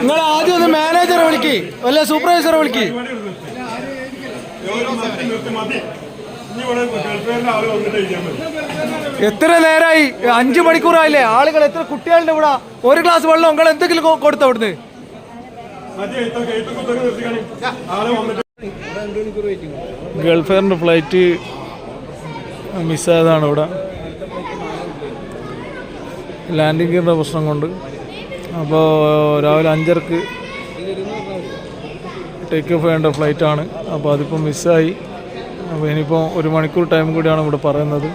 നിങ്ങൾ ആദ്യം ഒന്ന് മാനേജറെ വിളിക്ക്. അല്ല സൂപ്പർവൈസറെ വിളിക്ക്. എത്ര നേരമായി അഞ്ചു മണിക്കൂറായില്ലേ? ആളുകൾ എത്ര കുട്ടികളുടെ ഇവിടെ ഒരു ഗ്ലാസ് വെള്ളം നിങ്ങൾ എന്തെങ്കിലും കൊടുത്ത അവിടുന്ന്? ഇവിടുന്ന് മതി എഴുത്തൊക്കെ എഴുത്തൊക്കെ ഉത്തരം നിർത്തിക്കാണി ആൾ വന്നിട്ട് ഗൾഫ് എയറിന്റെ ഫ്ലൈറ്റ് മിസ്സായതാണ് ഇവിടെ. ലാൻഡിംഗ് ഗിയറിന്റെ പ്രശ്നം കൊണ്ട്. അപ്പോൾ രാവിലെ അഞ്ചരക്ക് ടേക്ക് ഓഫ് ചെയ്യേണ്ട ഫ്ലൈറ്റാണ് അപ്പോൾ അതിപ്പോൾ മിസ്സായി അപ്പോൾ ഇനിയിപ്പോൾ ഒരു മണിക്കൂർ ടൈം കൂടിയാണ് ഇവിടെ പറയുന്നത്.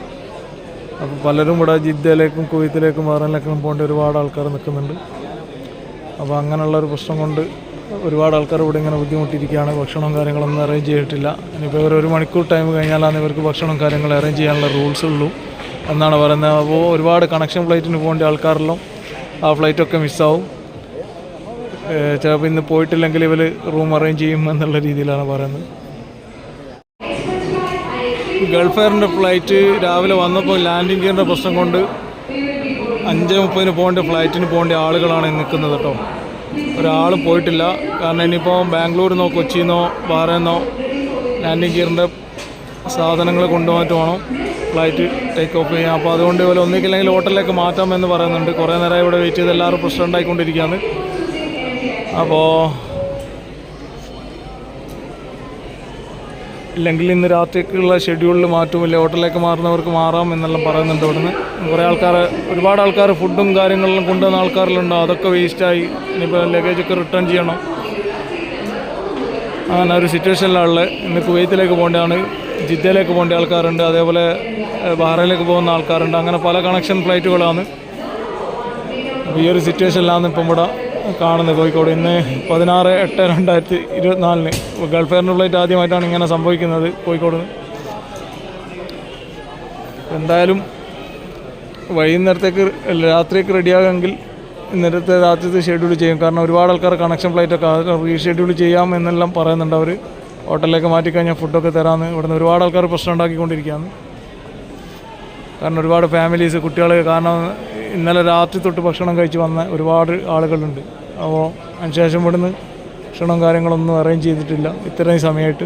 അപ്പോൾ പലരും ഇവിടെ ജിദ്ദയിലേക്കും കുവൈത്തിലേക്കും ബഹ്റൈനിലേക്കും പോകേണ്ട ഒരുപാട് ആൾക്കാർ നിൽക്കുന്നുണ്ട്. അപ്പോൾ അങ്ങനെയുള്ള ഒരു പ്രശ്നം കൊണ്ട് ഒരുപാട് ആൾക്കാർ ഇവിടെ ഇങ്ങനെ ബുദ്ധിമുട്ടിയിരിക്കുകയാണ്. ഭക്ഷണവും കാര്യങ്ങളൊന്നും അറേഞ്ച് ചെയ്തിട്ടില്ല. ഇനിയിപ്പോൾ ഇവർ ഒരു മണിക്കൂർ ടൈം കഴിഞ്ഞാലാണ് ഇവർക്ക് ഭക്ഷണവും കാര്യങ്ങളും അറേഞ്ച് ചെയ്യാനുള്ള റൂൾസ് ഉള്ളൂ. എന്നാണ് പറയുന്നത്. അപ്പോൾ ഒരുപാട് കണക്ഷൻ ഫ്ലൈറ്റിന് പോകേണ്ട ആൾക്കാരെല്ലാം ആ ഫ്ലൈറ്റൊക്കെ മിസ്സാവും ചിലപ്പോൾ ഇന്ന് പോയിട്ടില്ലെങ്കിൽ ഇവർ റൂം അറേഞ്ച് ചെയ്യും എന്നുള്ള രീതിയിലാണ് പറയുന്നത്. ഗൾഫ് എയറിന്റെ ഫ്ലൈറ്റ് രാവിലെ വന്നപ്പോൾ ലാൻഡിംഗ് ഗിയറിന്റെ പ്രശ്നം കൊണ്ട് അഞ്ച് മുപ്പതിന് പോകേണ്ട ഫ്ലൈറ്റിന് പോകേണ്ട ആളുകളാണ് നിൽക്കുന്നത് കേട്ടോ. ഒരാൾ പോയിട്ടില്ല. കാരണം ഇനിയിപ്പോൾ ബാംഗ്ലൂരിൽ നിന്നോ കൊച്ചിയിൽ നിന്നോ ബാറേന്നോ ലാൻഡിംഗ് ഗിയറിന്റെ സാധനങ്ങൾ കൊണ്ടുപോയിട്ട് വേണം ഫ്ലൈറ്റ് ടേക്ക് ഓഫ് ചെയ്യാം അപ്പോൾ അതുകൊണ്ട് ഇവരെ ഒന്നിക്കില്ലെങ്കിൽ ഹോട്ടലിലേക്ക് മാറ്റാം എന്ന് പറയുന്നുണ്ട്. കുറേ നേരം ഇവിടെ വെയിറ്റ് ചെയ്ത് എല്ലാവരും പ്രശ്നം ഉണ്ടായിക്കൊണ്ടിരിക്കുകയാണ് അപ്പോൾ ഇല്ലെങ്കിൽ ഇന്ന് രാത്രിക്കുള്ള ഷെഡ്യൂളിൽ മാറ്റുമില്ല ഹോട്ടലിലേക്ക് മാറുന്നവർക്ക് മാറാം എന്നെല്ലാം പറയുന്നുണ്ട് ഇവിടുന്ന്. കുറേ ആൾക്കാർ ഒരുപാട് ആൾക്കാർ ഫുഡും കാര്യങ്ങളെല്ലാം കൊണ്ടുവന്ന ആൾക്കാരിലുണ്ടോ. അതൊക്കെ വേസ്റ്റായി ഇനിയിപ്പോൾ ലഗേജൊക്കെ റിട്ടേൺ ചെയ്യണം. അങ്ങനെ ഒരു സിറ്റുവേഷനിലുള്ള ഇന്ന് കുവൈത്തിലേക്ക് പോകേണ്ടതാണ്. ജിദ്ദയിലേക്ക് പോകേണ്ട ആൾക്കാരുണ്ട് അതേപോലെ ബഹ്റൈനിലേക്ക് പോകുന്ന ആൾക്കാരുണ്ട്. അങ്ങനെ പല കണക്ഷൻ ഫ്ലൈറ്റുകളാണ് ഈ ഒരു സിറ്റുവേഷനിലാണ് ഇപ്പം ഇവിടെ കാണുന്നത് കോഴിക്കോട്. ഇന്ന് പതിനാറ് എട്ട് രണ്ടായിരത്തി ഇരുപത്തിനാലിന് ഗൾഫ് എയറിന്റെ ഫ്ലൈറ്റ് ആദ്യമായിട്ടാണ് ഇങ്ങനെ സംഭവിക്കുന്നത് കോഴിക്കോട് എന്തായാലും വൈകുന്നേരത്തേക്ക് രാത്രിക്ക് റെഡിയാകുമെങ്കിൽ ഇന്നലത്തെ രാത്രിത്തെ ഷെഡ്യൂൾ ചെയ്യും. കാരണം ഒരുപാട് ആൾക്കാർ കണക്ഷൻ ഫ്ലൈറ്റൊക്കെ റീഷെഡ്യൂൾ ചെയ്യാം എന്നെല്ലാം പറയുന്നുണ്ട് അവർ ഹോട്ടലിലേക്ക് മാറ്റിക്കഴിഞ്ഞാൽ ഫുഡൊക്കെ തരാമെന്ന് ഇവിടുന്ന് ഒരുപാട് ആൾക്കാർ പ്രശ്നം ഉണ്ടാക്കിക്കൊണ്ടിരിക്കുകയാണ്. കാരണം ഒരുപാട് ഫാമിലീസ് കുട്ടികൾ കാരണം ഇന്നലെ രാത്രി തൊട്ട് ഭക്ഷണം കഴിച്ച് വന്ന ഒരുപാട് ആളുകളുണ്ട്. അപ്പോൾ അതിനുശേഷം ഇവിടുന്ന് ഭക്ഷണവും കാര്യങ്ങളൊന്നും അറേഞ്ച് ചെയ്തിട്ടില്ല. ഇത്രയും സമയമായിട്ട്.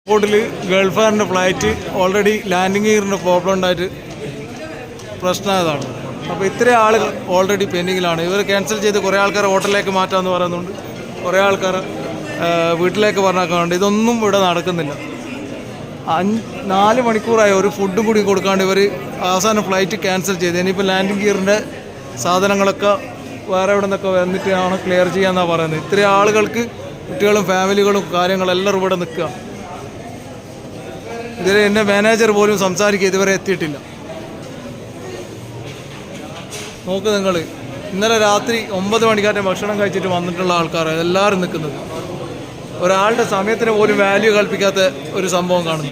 എയർപോർട്ടിൽ ഗൾഫാറിന്റെ ഫ്ലൈറ്റ് ഓൾറെഡി ലാൻഡിങ് ഗിയറിന്റെ പ്രോബ്ലം ഉണ്ടായിട്ട് പ്രശ്നമായതാണ്. അപ്പോൾ ഇത്രയും ആളുകൾ ഓൾറെഡി പെൻഡിങ്ങിലാണ് ഇവർ ക്യാൻസൽ ചെയ്ത് കുറേ ആൾക്കാർ ഹോട്ടലിലേക്ക് മാറ്റാമെന്ന് പറയുന്നുണ്ട്. കുറേ ആൾക്കാർ വീട്ടിലേക്ക് പറഞ്ഞാൽ ഇതൊന്നും ഇവിടെ നടക്കുന്നില്ല. അഞ്ച് നാല് മണിക്കൂറായി ഒരു ഫുഡും കൂടി കൊടുക്കാണ്ട് ഇവർ അവസാനം ഫ്ലൈറ്റ് ക്യാൻസൽ ചെയ്ത്. ഇനിയിപ്പോൾ ലാൻഡിങ് ഗിയറിന്റെ സാധനങ്ങളൊക്കെ വേറെ എവിടെ നിന്നൊക്കെ വന്നിട്ടാണ് ക്ലിയർ ചെയ്യാമെന്നാണ് പറയുന്നത്. ഇത്രയും ആളുകൾക്ക് കുട്ടികളും ഫാമിലികളും കാര്യങ്ങളെല്ലാം ഇവിടെ നിൽക്കുക. ഇതിൽ എന്റെ മാനേജർ പോലും സംസാരിക്കുക ഇതുവരെ എത്തിയിട്ടില്ല. നോക്ക് നിങ്ങൾ ഇന്നലെ രാത്രി ഒമ്പത് മണിക്കാറ്റം ഭക്ഷണം കഴിച്ചിട്ട് വന്നിട്ടുള്ള ആൾക്കാരാണ് എല്ലാവരും നിൽക്കുന്നത്. ഒരാളുടെ സമയത്തിന് പോലും വാല്യൂ കൽപ്പിക്കാത്ത ഒരു സംഭവം കാണുന്നു.